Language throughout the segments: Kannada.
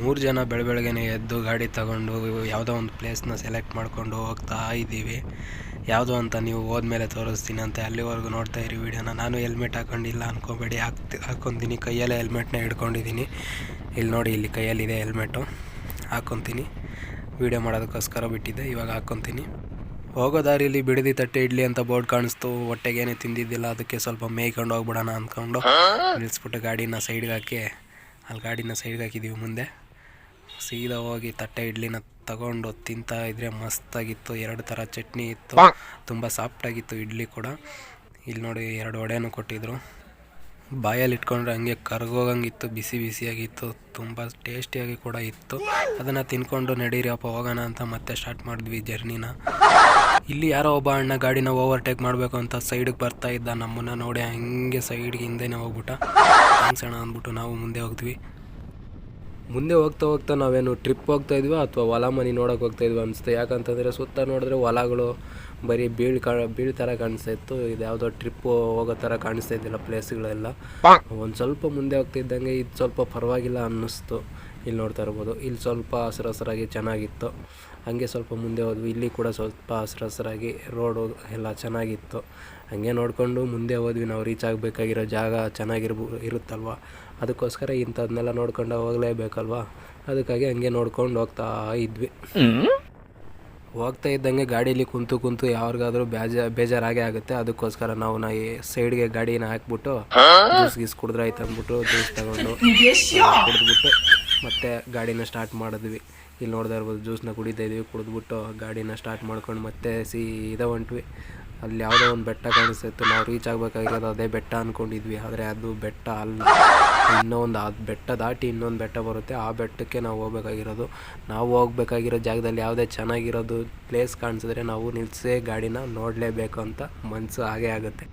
ಮೂರು ಜನ ಬೆಳ ಬೆಳಗ್ಗೆನೆ ಎದ್ದು ಗಾಡಿ ತಗೊಂಡು ಯಾವುದೋ ಒಂದು ಪ್ಲೇಸ್ನ ಸೆಲೆಕ್ಟ್ ಮಾಡ್ಕೊಂಡು ಹೋಗ್ತಾ ಇದ್ದೀವಿ. ಯಾವುದೋ ಅಂತ ನೀವು ಹೋದ್ಮೇಲೆ ತೋರಿಸ್ತೀನಿ ಅಂತ ಅಲ್ಲಿವರೆಗೂ ನೋಡ್ತಾ ಇರಿ ವಿಡಿಯೋನ. ನಾನು ಹೆಲ್ಮೆಟ್ ಹಾಕೊಂಡಿಲ್ಲ ಅನ್ಕೋಬೇಡಿ. ಹಾಕ್ತಿ ಹಾಕ್ಕೊತೀನಿ. ಕೈಯಲ್ಲೇ ಹೆಲ್ಮೆಟ್ನ ಹಿಡ್ಕೊಂಡಿದ್ದೀನಿ. ಇಲ್ಲಿ ನೋಡಿ ಇಲ್ಲಿ ಕೈಯಲ್ಲಿದೆ ಹೆಲ್ಮೆಟು ಹಾಕ್ಕೊತೀನಿ. ವೀಡಿಯೋ ಮಾಡೋದಕ್ಕೋಸ್ಕರ ಬಿಟ್ಟಿದ್ದೆ. ಇವಾಗ ಹಾಕ್ಕೊತೀನಿ. ಹೋಗೋ ದಾರಿಲಿ ಬಿಡದಿ ತಟ್ಟೆ ಇಡ್ಲಿ ಅಂತ ಬೋರ್ಡ್ ಕಾಣಿಸ್ತು. ಹೊಟ್ಟೆಗೇನೆ ತಿಂದಿದ್ದಿಲ್ಲ. ಅದಕ್ಕೆ ಸ್ವಲ್ಪ ಮೇಯ್ಕೊಂಡು ಹೋಗ್ಬಿಡೋಣ ಅಂದ್ಕೊಂಡು ನಿಲ್ಲಿಸ್ಬಿಟ್ಟು ಗಾಡಿನ ಸೈಡ್ಗೆ ಹಾಕಿ. ಅಲ್ಲಿ ಗಾಡಿನ ಸೈಡ್ಗೆ ಹಾಕಿದ್ದೀವಿ ಮುಂದೆ. ಸೀದಾ ಹೋಗಿ ತಟ್ಟೆ ಇಡ್ಲಿನ ತಗೊಂಡು ತಿಂತಾ ಇದ್ರೆ ಮಸ್ತಾಗಿತ್ತು. ಎರಡು ಥರ ಚಟ್ನಿ ಇತ್ತು. ತುಂಬ ಸಾಫ್ಟಾಗಿತ್ತು ಇಡ್ಲಿ ಕೂಡ. ಇಲ್ಲಿ ನೋಡಿ ಎರಡು ವಡೆನೂ ಕೊಟ್ಟಿದ್ರು. ಬಾಯಲ್ಲಿ ಇಟ್ಕೊಂಡ್ರೆ ಹಂಗೆ ಕರ್ಗೋಗಂಗಿತ್ತು ಬಿಸಿ ಬಿಸಿಯಾಗಿತ್ತು ತುಂಬ ಟೇಸ್ಟಿಯಾಗಿ ಕೂಡ ಇತ್ತು. ಅದನ್ನು ತಿನ್ಕೊಂಡು ನಡೀರಿಯಪ್ಪ ಹೋಗೋಣ ಅಂತ ಮತ್ತೆ ಸ್ಟಾರ್ಟ್ ಮಾಡಿದ್ವಿ ಜರ್ನಿನ. ಇಲ್ಲಿ ಯಾರೋ ಒಬ್ಬ ಅಣ್ಣ ಗಾಡಿನ ಓವರ್ಟೇಕ್ ಮಾಡಬೇಕು ಅಂತ ಸೈಡಿಗೆ ಬರ್ತಾ ಇದ್ದ ನಮ್ಮನ್ನ ನೋಡಿ ಹಂಗೆ ಸೈಡ್ಗೆ ಹಿಂದೆನೇ ಹೋಗ್ಬಿಟ್ಟ. ಅನ್ಸೋಣ ಅಂದ್ಬಿಟ್ಟು ನಾವು ಮುಂದೆ ಹೋಗ್ದ್ವಿ. ಮುಂದೆ ಹೋಗ್ತಾ ಹೋಗ್ತಾ ನಾವೇನು ಟ್ರಿಪ್ ಹೋಗ್ತಾ ಇದ್ವಿ ಅಥವಾ ಹೊಲ ಮನೆ ನೋಡೋಕೆ ಹೋಗ್ತಾ ಇದ್ವಿ ಅನಿಸ್ತು ಯಾಕಂತಂದರೆ ಸುತ್ತ ನೋಡಿದ್ರೆ ಹೊಲಗಳು ಬರೀ ಬೀಳ್ ಕಾ ಬೀಳ್ ಥರ ಕಾಣಿಸ್ತಾ ಇತ್ತು. ಇದು ಯಾವುದೋ ಟ್ರಿಪ್ ಹೋಗೋ ಥರ ಕಾಣಿಸ್ತಾ ಇದ್ದಿಲ್ಲ ಪ್ಲೇಸ್ಗಳೆಲ್ಲ ಒಂದು ಸ್ವಲ್ಪ ಮುಂದೆ ಹೋಗ್ತಾ ಇದ್ದಂಗೆ ಇದು ಸ್ವಲ್ಪ ಪರವಾಗಿಲ್ಲ ಅನ್ನಿಸ್ತು. ಇಲ್ಲಿ ನೋಡ್ತಾ ಇರ್ಬೋದು. ಇಲ್ಲಿ ಸ್ವಲ್ಪ ಹಸ್ರು ಹಸ್ರಾಗಿ ಚೆನ್ನಾಗಿತ್ತು. ಹಾಗೆ ಸ್ವಲ್ಪ ಮುಂದೆ ಹೋದ್ವಿ. ಇಲ್ಲಿ ಕೂಡ ಸ್ವಲ್ಪ ಹಸ್ರು ಹಸ್ರಾಗಿ ರೋಡು ಎಲ್ಲ ಚೆನ್ನಾಗಿತ್ತು. ಹಾಗೆ ನೋಡಿಕೊಂಡು ಮುಂದೆ ಹೋದ್ವಿ. ನಾವು ರೀಚ್ ಆಗಬೇಕಾಗಿರೋ ಜಾಗ ಚೆನ್ನಾಗಿರ್ಬೋ ಇರುತ್ತಲ್ವ? ಅದಕ್ಕೋಸ್ಕರ ಇಂಥದ್ದನ್ನೆಲ್ಲ ನೋಡ್ಕೊಂಡು ಹೋಗಲೇಬೇಕಲ್ವ? ಅದಕ್ಕಾಗಿ ಹಂಗೆ ನೋಡ್ಕೊಂಡು ಹೋಗ್ತಾ ಇದ್ವಿ. ಹೋಗ್ತಾ ಇದ್ದಂಗೆ ಗಾಡೀಲಿ ಕುಂತು ಕುಂತು ಯಾರಿಗಾದ್ರೂ ಬೇಜ ಬೇಜಾರಾಗೇ ಆಗುತ್ತೆ. ಅದಕ್ಕೋಸ್ಕರ ನಾವು ನಾ ಈ ಸೈಡ್ಗೆ ಗಾಡಿನ ಹಾಕ್ಬಿಟ್ಟು ಜ್ಯೂಸ್ ಗೀಸ್ ಕುಡಿದ್ರಾಯ್ತು ಅಂದ್ಬಿಟ್ಟು ಜ್ಯೂಸ್ ತಗೊಂಡು ಕುಡಿದ್ಬಿಟ್ಟು ಮತ್ತೆ ಗಾಡಿನ ಸ್ಟಾರ್ಟ್ ಮಾಡಿದ್ವಿ. ಇಲ್ಲಿ ನೋಡ್ದೆ ಇರ್ಬೋದು ಜ್ಯೂಸ್ನ ಕುಡಿತಾ ಇದ್ವಿ, ಕುಡಿದ್ಬಿಟ್ಟು ಗಾಡಿನ ಸ್ಟಾರ್ಟ್ ಮಾಡ್ಕೊಂಡು ಮತ್ತೆ ಸೀದಾ ಹೊಂಟ್ವಿ. ಅಲ್ಲಿ ಯಾವುದೋ ಒಂದು ಬೆಟ್ಟ ಕಾಣಿಸ್ತಿತ್ತು, ನಾವು ರೀಚ್ ಆಗಬೇಕಾಗಿರೋದು ಅದೇ ಬೆಟ್ಟ ಅಂದ್ಕೊಂಡಿದ್ವಿ ಆದರೆ ಅದು ಬೆಟ್ಟ ಅಲ್ಲ. ಇನ್ನೊಂದು ಆ ಬೆಟ್ಟ ದಾಟಿ ಇನ್ನೊಂದು ಬೆಟ್ಟ ಬರುತ್ತೆ. ಆ ಬೆಟ್ಟಕ್ಕೆ ನಾವು ಹೋಗ್ಬೇಕಾಗಿರೋದು. ನಾವು ಹೋಗ್ಬೇಕಾಗಿರೋ ಜಾಗದಲ್ಲಿ ಯಾವುದೇ ಚೆನ್ನಾಗಿರೋದು ಪ್ಲೇಸ್ ಕಾಣಿಸಿದ್ರೆ ನಾವು ನಿಲ್ಲಿಸೇ ಗಾಡಿನ ನೋಡಲೇಬೇಕು ಅಂತ ಮನಸ್ಸು ಹಾಗೇ ಆಗುತ್ತೆ.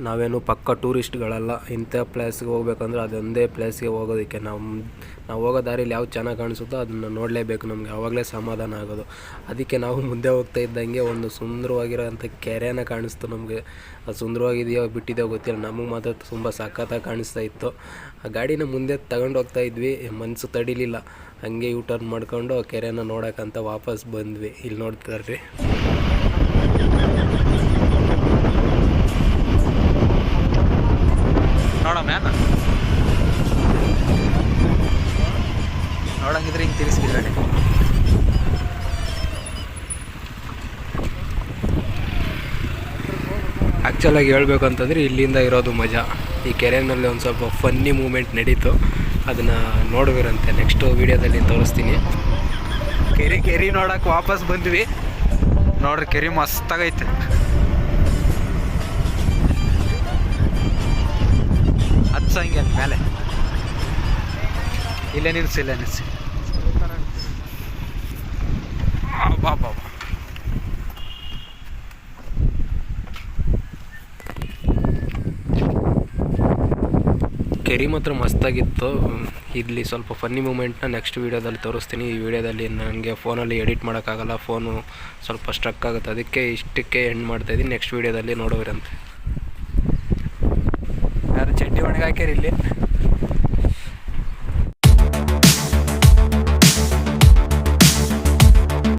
ನಾವೇನು ಪಕ್ಕ ಟೂರಿಸ್ಟ್ಗಳಲ್ಲ ಇಂಥ ಪ್ಲೇಸ್ಗೆ ಹೋಗ್ಬೇಕಂದ್ರೆ ಅದೊಂದೇ ಪ್ಲೇಸ್ಗೆ ಹೋಗೋದಕ್ಕೆ ನಮ್ಮ, ನಾವು ಹೋಗೋ ದಾರಿಲಿ ಯಾವ್ದು ಚೆನ್ನಾಗಿ ಕಾಣಿಸುತ್ತೋ ಅದನ್ನು ನೋಡಲೇಬೇಕು ನಮಗೆ ಆವಾಗಲೇ ಸಮಾಧಾನ ಆಗೋದು. ಅದಕ್ಕೆ ನಾವು ಮುಂದೆ ಹೋಗ್ತಾ ಇದ್ದಂಗೆ ಒಂದು ಸುಂದರವಾಗಿರೋಂಥ ಕೆರೆನ ಕಾಣಿಸ್ತು ನಮಗೆ. ಅದು ಸುಂದರವಾಗಿದೆಯೋ ಬಿಟ್ಟಿದೆಯೋ ಗೊತ್ತಿಲ್ಲ, ನಮಗೆ ಮಾತ್ರ ತುಂಬ ಸಖತ್ತಾಗಿ ಕಾಣಿಸ್ತಾ ಇತ್ತು. ಆ ಗಾಡಿನ ಮುಂದೆ ತಗೊಂಡು ಹೋಗ್ತಾ ಇದ್ವಿ ಮನಸ್ಸು ತಡಿಲಿಲ್ಲ. ಹಂಗೆ ಯೂ ಟರ್ನ್ ಮಾಡ್ಕೊಂಡು ಕೆರೆನ ನೋಡೋಕ್ಕಂತ ವಾಪಸ್ ಬಂದ್ವಿ. ಇಲ್ಲಿ ನೋಡ್ತಾರ್ರಿ ನೋಡಂಗಿದ್ರೆ ಹಿಂಗೆ ತಿರ್ಸ್ಕಿ ಗಾಡಿ ಆ್ಯಕ್ಚುಲಾಗಿ ಹೇಳ್ಬೇಕು ಅಂತಂದರೆ ಇಲ್ಲಿಂದ ಇರೋದು ಮಜಾ. ಈ ಕೆರೆಯಲ್ಲಿ ಒಂದು ಸ್ವಲ್ಪ ಫನ್ನಿ ಮೂಮೆಂಟ್ ನಡೀತು. ಅದನ್ನು ನೋಡುವಿರಂತೆ. ನೆಕ್ಸ್ಟು ವೀಡಿಯೋದಲ್ಲಿ ತೋರಿಸ್ತೀನಿ. ಕೆರೆ ಕೆರಿ ನೋಡೋಕೆ ವಾಪಸ್ ಬಂದ್ವಿ. ನೋಡ್ರಿ ಕೆರಿ ಮಸ್ತಾಗೈತೆ. ಹತ್ಸಂಗೆ ಮೇಲೆ ಇಲ್ಲೇ ನಿಲ್ಸಿ ಇಲ್ಲೇ ನಿಲ್ಸಿ. ಬಾಬಾ ಕೆರಿ ಮಾತ್ರ ಮಸ್ತಾಗಿತ್ತು. ಇಲ್ಲಿ ಸ್ವಲ್ಪ ಫನ್ನಿ ಮೂಮೆಂಟ್ನ ನೆಕ್ಸ್ಟ್ ವೀಡಿಯೋದಲ್ಲಿ ತೋರಿಸ್ತೀನಿ. ಈ ವಿಡಿಯೋದಲ್ಲಿ ನನಗೆ ಫೋನಲ್ಲಿ ಎಡಿಟ್ ಮಾಡೋಕ್ಕಾಗಲ್ಲ. ಫೋನು ಸ್ವಲ್ಪ ಸ್ಟ್ರಕ್ ಆಗುತ್ತೆ. ಅದಕ್ಕೆ ಇಷ್ಟಕ್ಕೆ ಎಂಡ್ ಮಾಡ್ತಾಯಿದ್ದೀನಿ ನೆಕ್ಸ್ಟ್ ವೀಡಿಯೋದಲ್ಲಿ ನೋಡೋರಂತೆ ಯಾರು ಚಡ್ಡಿ ಒಣಗಿ ಹಾಕ್ಯಾರ ಇಲ್ಲಿ?